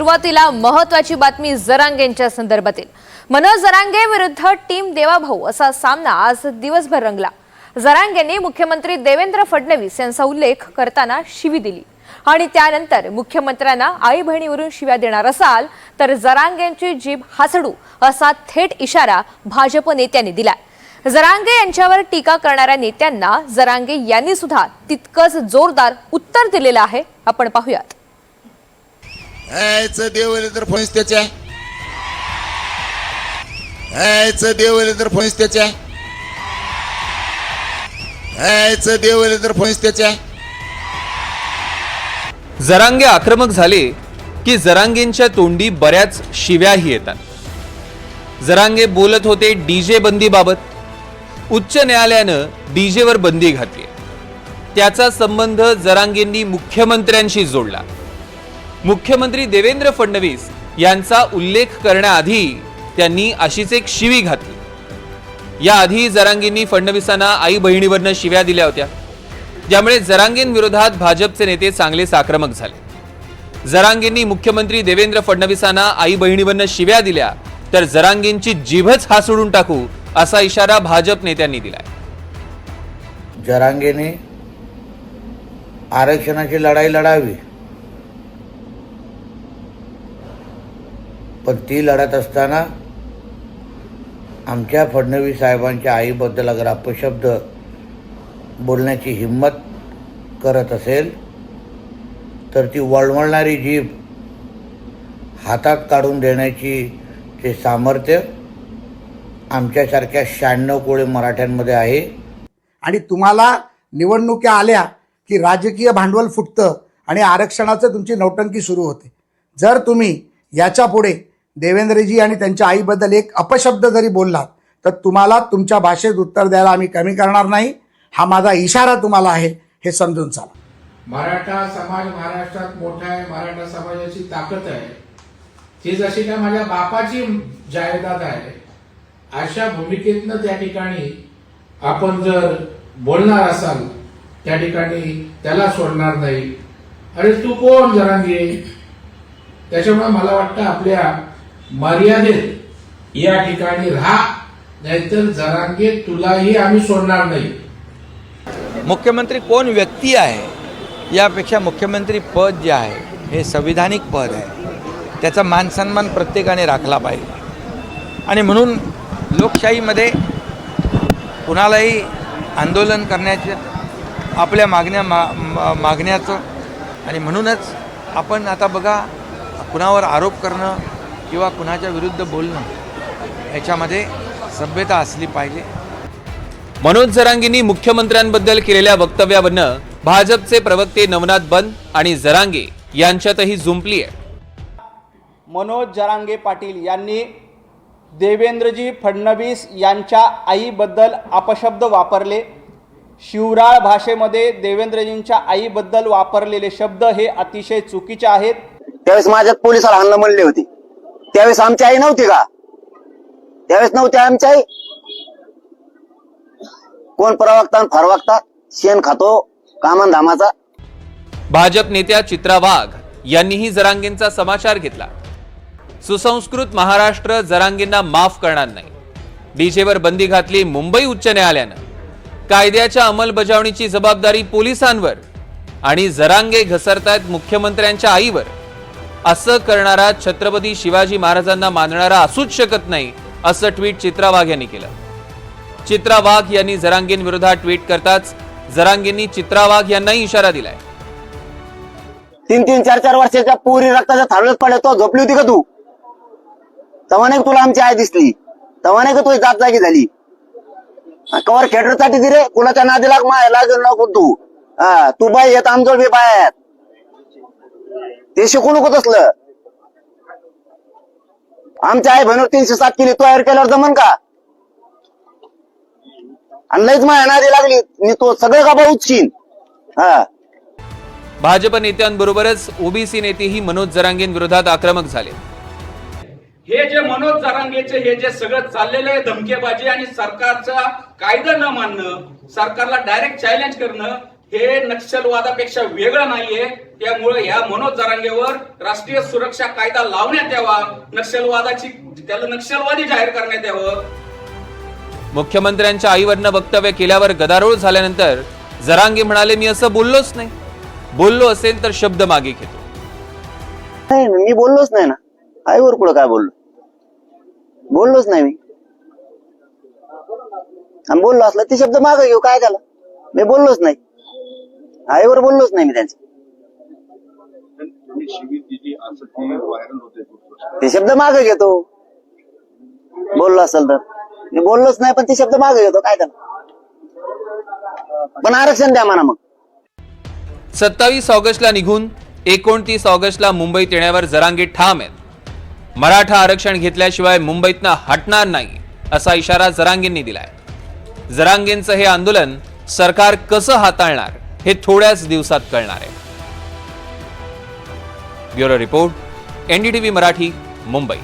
सुरुवातीला महत्वाची बातमी जरांगेंच्या संदर्भातील. मनोज जरांगे विरुद्ध टीम देवाभाऊ असा सामना आज दिवसभर रंगला. जरांगेंनी मुख्यमंत्री देवेंद्र फडणवीस यांचा उल्लेख करताना शिवी दिली. आणि त्यानंतर मुख्यमंत्र्यांना आई बहिणीवरून शिव्या देणार असाल तर जरांगेंची जीभ हासडू असा थेट इशारा भाजप नेत्यांनी दिलाय. जरांगे यांच्यावर टीका करणाऱ्या नेत्यांना जरांगे यांनी सुद्धा तितकंच जोरदार उत्तर दिलेलं आहे. आपण पाहूयात. यायचं देवले तर फणीस त्याच्या. यायचं देवले तर फणीस त्याच्या. यायचं देवले तर फणीस त्याच्या. जरांगे आक्रमक झाले की जरांगेंच्या तोंडी बऱ्याच शिव्याही येतात. जरांगे बोलत होते डीजे बंदीबाबत. उच्च न्यायालयानं डीजेवर बंदी घातली. त्याचा संबंध जरांगेंनी मुख्यमंत्र्यांशी जोडला. मुख्यमंत्री देवेंद्र फडणवीस यांचा उल्लेख करण्याआधी त्यांनी अशीच एक शिवी घातली. याआधी जरांगेंनी फडणवीसांना आई बहिणीवरनं शिव्या दिल्या होत्या. ज्यामुळे जरांगेंविरोधात भाजपचे नेते चांगलेच आक्रमक झाले. जरांगेंनी मुख्यमंत्री देवेंद्र फडणवीसांना आई बहिणीवरनं शिव्या दिल्या तर जरांगेंची जीभच हा सोडून टाकू असा इशारा भाजप नेत्यांनी दिलाय. जरांगेने आरक्षणाची लढाई लढावी. पण ती लढत असताना आमच्या फडणवीस साहेबांच्या आईबद्दल अगर अपशब्द बोलण्याची हिंमत करत असेल तर ती वळवळणारी जीभ हातात काढून देण्याची ते सामर्थ्य आमच्यासारख्या शहाण्णव कोळी मराठ्यांमध्ये आहे. आणि तुम्हाला निवडणुक्या आल्या की राजकीय भांडवल फुटतं आणि आरक्षणाचं तुमची नौटंकी सुरू होते. जर तुम्ही याच्यापुढे देवेंद्रजी आणि त्यांच्या आईबद्दल एक अपशब्द जरी बोललात तर तुम्हाला तुमच्या भाषेत उत्तर द्यायला आम्ही कमी करणार नाही. हा माझा इशारा तुम्हाला आहे हे समजून चाला. मराठा समाज महाराष्ट्रात मोठा आहे मराठा समाजाची ताकद आहे. ती जशी काय माझ्या बापाची जायदाद आहे अशा भूमिकेतनं त्या ठिकाणी आपण जर बोलणार असाल त्या ठिकाणी त्याला सोडणार नाही. अरे तू कोण जरांगे? त्याच्यामुळे मला वाटतं आपल्या मर्यादेत या ठिकाणी राहा नाहीतर जरांगे तुलाही आम्ही सोडणार नाही. मुख्यमंत्री कोण व्यक्ती आहे? यापेक्षा मुख्यमंत्री पद जे आहे हे संविधानिक पद आहे. त्याचा मानसन्मान प्रत्येकाने राखला पाहिजे. आणि म्हणून लोकशाहीमध्ये कुणालाही आंदोलन करण्याचं आपल्या मागण्या मा- मागण्याचं आणि म्हणूनच आपण आता बघा कुणावर आरोप करणं किंवा कुणाच्या विरुद्ध बोलणं याच्यामध्ये सभ्यता असली पाहिजे. मनोज जरांगेंनी मुख्यमंत्र्यांबद्दल केलेल्या वक्तव्यावरनं भाजपचे प्रवक्ते नवनाथ बन आणि जरांगे यांच्यातही जुंपली आहे. मनोज जरांगे पाटील यांनी देवेंद्रजी फडणवीस यांच्या आईबद्दल अपशब्द वापरले. शिवराळ भाषेमध्ये देवेंद्रजींच्या आईबद्दल वापरलेले शब्द हे अतिशय चुकीचे आहेत. त्यावेळेस माझ्यात पोलिसाला हाणलं म्हणले होते. त्यावेळेस आमची आई नव्हती का? त्यावेळेस नव्हती आमची आई? कोण प्रवक्ता फरवक्ता? शेण खातो कामन धामाचा भाजप नेत्या चित्रा वाघ यांनीही जरांगेंचा समाचार घेतला. सुसंस्कृत महाराष्ट्र जरांगेंना माफ करणार नाही. डीजेवर बंदी घातली मुंबई उच्च न्यायालयानं. कायद्याच्या अंमलबजावणीची जबाबदारी पोलिसांवर आणि जरांगे घसरतायत मुख्यमंत्र्यांच्या आईवर. असं करणारा छत्रपती शिवाजी महाराजांना मानणारा असूच शकत नाही असं ट्विट चित्रा वाघ यांनी केलं. चित्रा वाघ यांनी जरांगेंविरोधात ट्विट करताच जरांगेंनी चित्रा वाघ यांनाही इशारा दिलाय. तीन तीन चार चार वर्षाच्या पोरी रक्ताच्या थाळीत पडल्या तो झोपली होती का तू? तेव्हा नाही तुला आमची आई दिसली? तेव्हा नाही का तुझी जात जागी झाली? कवर कवर खेटरसाठी दिले कुणाच्या नादी लाग माय लागेल नको तू. हा तू बाई येत आमजोळ बी बाय ते शिकू नको तसलं आमच्या आई बहिणीवर तीनशे सात किलो तयार केल्यावर जमन का? आणि लईच माया नादी लागली मी तो सगळं का बा उचकीन हा. भाजप नेत्यांबरोबरच ओबीसी नेतेही मनोज जरांगेंविरोधात आक्रमक झाले. हे जे मनोज जरांगेचे हे जे सगळं चाललेलं आहे धमकेबाजी आणि सरकारचा कायदा न मानणं सरकारला डायरेक्ट चॅलेंज करणं हे नक्षलवादापेक्षा वेगळं नाहीये. त्यामुळे या मनोज जरांगेवर राष्ट्रीय सुरक्षा कायदा लावण्यात यावा. नक्षलवादाची त्याला नक्षलवादी जाहीर करण्यात यावं. मुख्यमंत्र्यांच्या आईवरनं वक्तव्य केल्यावर गदारोळ झाल्यानंतर जरांगे म्हणाले मी असं बोललोच नाही. बोललो असेल तर शब्द मागे घेतो. नाही मी बोललोच नाही ना. आईवर कुठं काय बोललो? बोललोच नाही मी. बोललो असलं ते शब्द मागे घेऊ काय त्याला? मी बोललोच नाही. आईवर बोललोच नाही मी त्यांचं. ते शब्द मागे घेतो. बोललो असेल तर. मी बोललोच नाही पण ते शब्द मागे घेतो. काय त्याला? पण आरक्षण द्या म्हणा मग. सत्तावीस ऑगस्टला निघून एकोणतीस ऑगस्टला मुंबईत येण्यावर जरांगे ठाम आहेत. मराठा आरक्षण घेतल्याशिवाय मुंबईतनं हटणार नाही असा इशारा जरांगेंनी दिलाय. जरांगेंचं हे आंदोलन सरकार कसं हाताळणार? हे थोड्याच दिवसात कळणार आहे. Bureau report NDTV Marathi Mumbai.